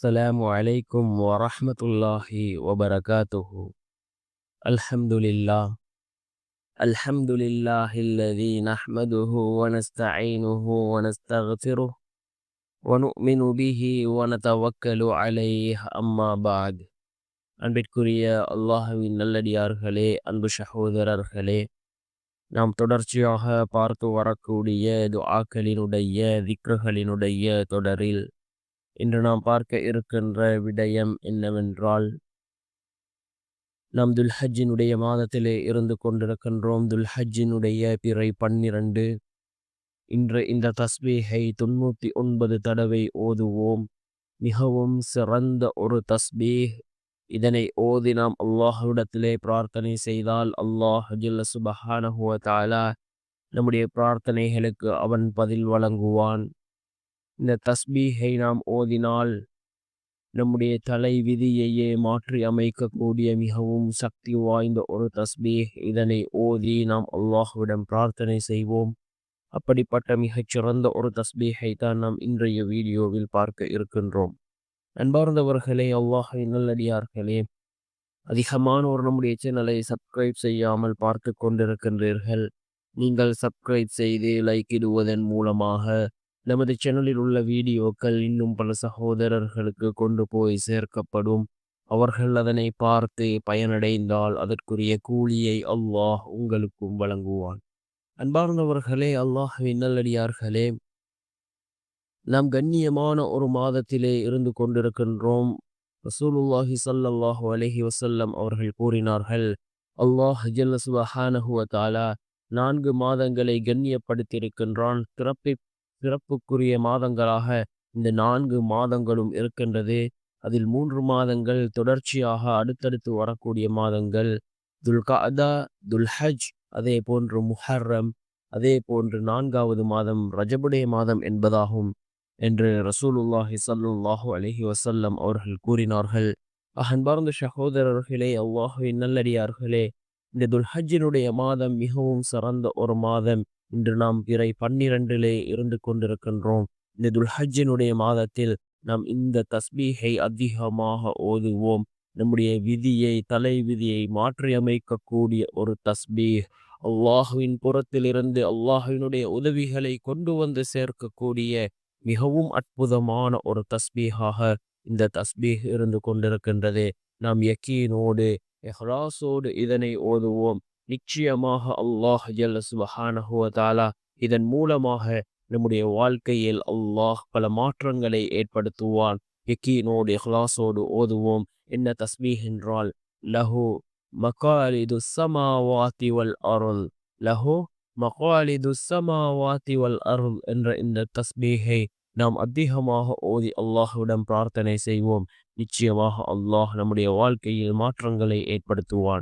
السلام عليكم ورحمة الله وبركاته الحمد لله الحمد لله الذي نحمده ونستعينه ونستغفره ونؤمن به ونتوكل عليه أما بعد அன்பிற்குரிய அல்லாஹுவின் நல்லடியார்களே அன்பு சகோதரர்களே நாம் தொடர்ச்சியாக பார்த்து வரக்கூடிய துஆக்களினுடைய திக்ருகளினுடைய தொடரில் இன்று நாம் பார்க்க இருக்கின்ற விடயம் என்னவென்றால் நாம் துல்ஹஜ்ஜினுடைய மாதத்திலே இருந்து கொண்டிருக்கின்றோம். துல்ஹஜ்ஜினுடைய பிறை பன்னிரண்டு. இன்று இந்த தஸ்பீஹை தொண்ணூற்றி ஒன்பது தடவை ஓதுவோம். மிகவும் சிறந்த ஒரு தஸ்பீஹ். இதனை ஓதி நாம் அல்லாஹுடத்திலே பிரார்த்தனை செய்தால் அல்லாஹ் ஜில்ல சுபஹானஹுவ தாலா நம்முடைய பிரார்த்தனைகளுக்கு அவன் பதில் வழங்குவான். இந்த தஸ்பீஹை நாம் ஓதினால் நம்முடைய தலை விதியையே மாற்றி அமைக்கக்கூடிய மிகவும் சக்தி வாய்ந்த ஒரு தஸ்பீஹ். இதனை ஓதி நாம் அல்லாஹுவிடம் பிரார்த்தனை செய்வோம். அப்படிப்பட்ட மிகச்சிறந்த ஒரு தஸ்பீஹை தான் நாம் இன்றைய வீடியோவில் பார்க்க இருக்கின்றோம். அன்பார்ந்தவர்களே அல்லாஹை நல்லடியார்களே அதிகமானோர் நம்முடைய சேனலை சப்ஸ்கிரைப் செய்யாமல் பார்த்து கொண்டிருக்கின்றீர்கள். நீங்கள் சப்ஸ்கிரைப் செய்து லைக் இடுவதன் மூலமாக நமது சேனலில் உள்ள வீடியோக்கள் இன்னும் பல சகோதரர்களுக்கு கொண்டு போய் சேர்க்கப்படும். அவர்கள் அதனை பார்த்து பயனடைந்தால் அதற்குரிய கூலியை அல்லாஹ் உங்களுக்கும் வழங்குவான். அன்பார்ந்தவர்களே அல்லாஹுவின் நல்லடியார்களே நாம் கண்ணியமான ஒரு மாதத்திலே இருந்து கொண்டிருக்கின்றோம். ரசூலுல்லாஹி சல்லல்லாஹு அலஹி வசல்லம் அவர்கள் கூறினார்கள் அல்லாஹ் ஜல்லசுபஹானஹுவ தாலா நான்கு மாதங்களை கண்ணியப்படுத்தியிருக்கின்றான் சிறப்பை சிறப்புக்குரிய மாதங்களாக இந்த நான்கு மாதங்களும் இருக்கின்றது. அதில் மூன்று மாதங்கள் தொடர்ச்சியாக அடுத்தடுத்து வரக்கூடிய மாதங்கள். துல்காதா துல்ஹஜ் அதே போன்று முஹர்ரம் அதே போன்று நான்காவது மாதம் ரஜபுடைய மாதம் என்பதாகும் என்று ரசூலுல்லாஹி சல்லுல்லாஹு அலஹி வசல்லம் அவர்கள் கூறினார்கள். அன்பார்ந்த சகோதரர்களே அவ்வாஹுவின் நல்லடியார்களே இந்த துல்ஹஜினுடைய மாதம் மிகவும் சிறந்த ஒரு மாதம். இன்று நாம் பிறை பன்னிரண்டிலே இருந்து கொண்டிருக்கின்றோம். இந்த துல்ஹஜினுடைய மாதத்தில் நாம் இந்த தஸ்பீகை அதிகமாக ஓதுவோம். நம்முடைய விதியை தலை விதியை மாற்றியமைக்கக்கூடிய ஒரு தஸ்பீஹ். அல்லாஹுவின் புறத்திலிருந்து அல்லாஹுவினுடைய உதவிகளை கொண்டு வந்து சேர்க்கக்கூடிய மிகவும் அற்புதமான ஒரு தஸ்பீகாக இந்த தஸ்பீக் இருந்து கொண்டிருக்கின்றது. நாம் யக்கீனோடு எஹ்ராஸோடு இதனை ஓதுவோம். நிச்சயமாக அல்லாஹ் ஜல்ல சுபஹானஹுவதாலா இதன் மூலமாக நம்முடைய வாழ்க்கையில் அல்லாஹ் பல மாற்றங்களை ஏற்படுத்துவான். யக்கீனோடு இஹ்லாஸோடு ஓதுவோம். என்ன தஸ்மீஹ் என்றால் லஹு மகாலிது சமாவாத்தி வல் அருள். லஹு மகாலிது சமாவாத்தி வல் அருள் என்ற இந்த தஸ்மீகை நாம் அதிகமாக ஓதி அல்லாஹுடன் பிரார்த்தனை செய்வோம். நிச்சயமாக அல்லாஹ் நம்முடைய வாழ்க்கையில் மாற்றங்களை ஏற்படுத்துவான்.